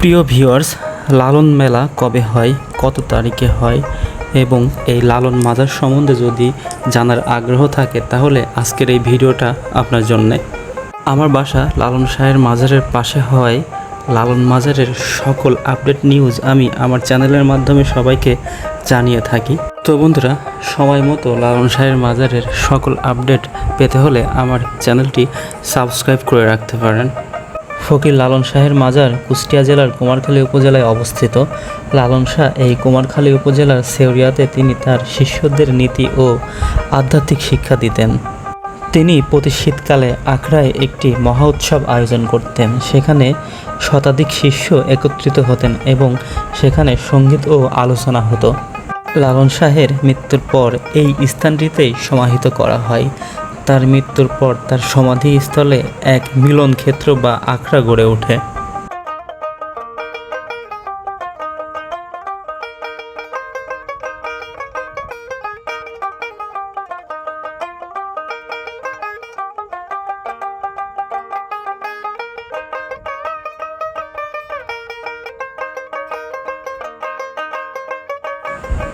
প্রিয় ভিউয়ার্স, লালন মেলা কবে হয়, কত তারিখে হয় এবং এই লালন মাজার সম্বন্ধে যদি জানার আগ্রহ থাকে তাহলে আজকের এই ভিডিওটা আপনার জন্যে। আমার বাসা লালন শাহের মাজারের পাশে হয় লালন মাজারের সকল আপডেট নিউজ আমি আমার চ্যানেলের মাধ্যমে সবাইকে জানিয়ে থাকি। তো বন্ধুরা, সময় মতো লালন শাহের মাজারের সকল আপডেট পেতে হলে আমার চ্যানেলটি সাবস্ক্রাইব করে রাখতে পারেন। ফকির লালন শাহের মাজার কুষ্টিয়া জেলার কুমারখালী উপজেলায় অবস্থিত। লালন শাহ এই কুমারখালী উপজেলার সেউরিয়াতে তিনি তার শিষ্যদের নীতি ও আধ্যাত্মিক শিক্ষা দিতেন। তিনি প্রতি শীতকালে আখড়ায় একটি মহা উৎসব আয়োজন করতেন। সেখানে শতাধিক শিষ্য একত্রিত হতেন এবং সেখানে সংগীত ও আলোচনা হতো। লালন শাহের মৃত্যুর পর এই স্থানটিতেই সমাহিত করা হয়। তার মৃত্যুর পর তার সমাধিস্থলে এক মিলন ক্ষেত্র বা আখড়া গড়ে ওঠে।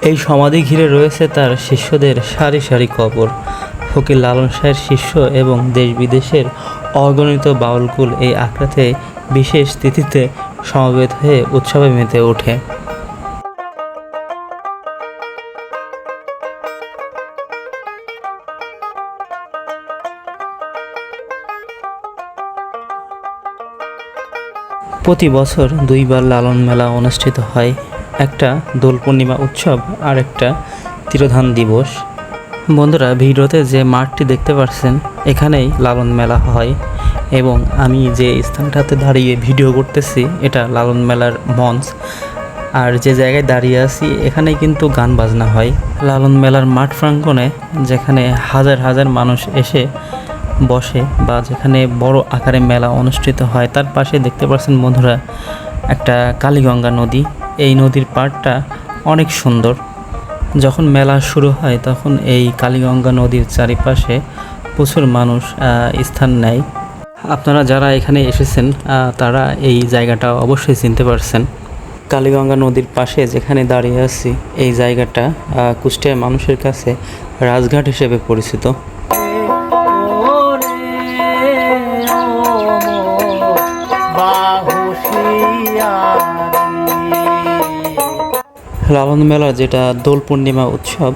এই সমাধি ঘিরে রয়েছে তার শিষ্যদের সারি সারি কবর। ফকির লালন শাহের শিষ্য এবং দেশ বিদেশের অগণিত বাউলকুল এই আখড়াতে বিশেষ তিথিতে সমবেত হয়ে উৎসবে মেতে ওঠে। প্রতি বছর দুইবার লালন মেলা অনুষ্ঠিত হয়। একটা দোল পূর্ণিমা উৎসব আর একটা তিরোধান দিবস। বন্ধুরা, ভিডিওতে যে মাঠটি দেখতে পাচ্ছেন, এখানেই লালন মেলা হয় এবং আমি যে স্থানটাতে দাঁড়িয়ে ভিডিও করতেছি, এটা লালন মেলার মঞ্চ। আর যে জায়গায় দাঁড়িয়ে আছি, এখানেই কিন্তু গান বাজনা হয়। লালন মেলার মাঠ প্রাঙ্গণে যেখানে হাজার হাজার মানুষ এসে বসে বা যেখানে বড় আকারে মেলা অনুষ্ঠিত হয়, তার পাশে দেখতে পাচ্ছেন বন্ধুরা, একটা কালীগঙ্গা নদী। এই নদীর পাড়টা অনেক সুন্দর। যখন মেলা শুরু হয়, তখন এই কালীগঙ্গা নদীর চারিপাশে প্রচুর মানুষ স্থান নেয়। আপনারা যারা এখানে এসেছেন তারা এই জায়গাটা অবশ্যই চিনতে পারছেন। কালীগঙ্গা নদীর পাশে যেখানে দাঁড়িয়ে আছি, এই জায়গাটা কুষ্টিয়ার মানুষের কাছে রাজঘাট হিসেবে পরিচিত। লালন মেলা যেটা দোল পূর্ণিমা উৎসব,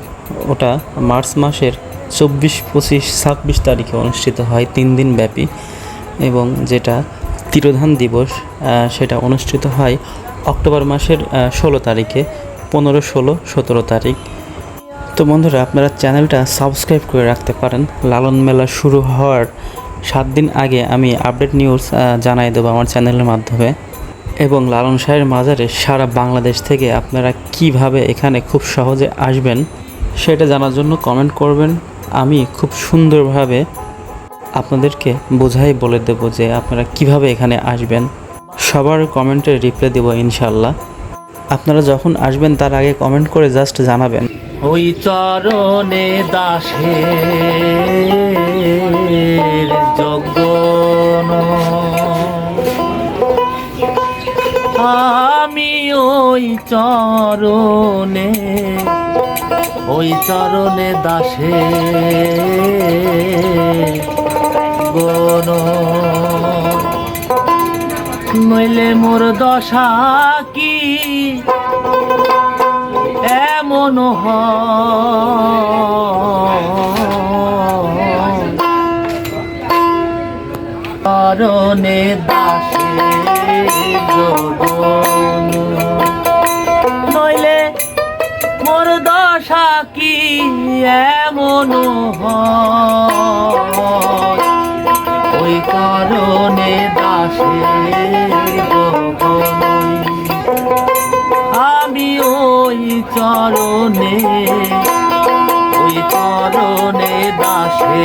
ওটা মার্চ মাসের চব্বিশ, পঁচিশ, ছাব্বিশ তারিখে অনুষ্ঠিত হয় তিন দিন ব্যাপী এবং যেটা তিরোধান দিবস সেটা অনুষ্ঠিত হয় অক্টোবর মাসের ষোলো তারিখে, পনেরো, ষোলো, সতেরো তারিখ। তো বন্ধুরা, আপনারা চ্যানেলটা সাবস্ক্রাইব করে রাখতে পারেন। লালন মেলা শুরু হওয়ার সাত দিন আগে আমি আপডেট নিউজ জানাই দেবো আমার চ্যানেলের মাধ্যমে। এবং লালন শাহের মাজারে সারা বাংলাদেশ থেকে আপনারা কীভাবে এখানে খুব সহজে আসবেন সেটা জানার জন্য কমেন্ট করবেন। আমি খুব সুন্দরভাবে আপনাদেরকে বোঝাই বলে দেব যে আপনারা কীভাবে এখানে আসবেন। সবার কমেন্টে রিপ্লাই দেবো ইনশাল্লাহ আপনারা যখন আসবেন, তার আগে কমেন্ট করে জাস্ট জানাবেন। ওই চরণে দাসে চরণে ওই চরণে দাসে গণ নইলে মোর দশা কি? এমন কারণে দাসে জগন কি এমন? ওই কারণে আমি ওই চরণে ওই চরণে দাসে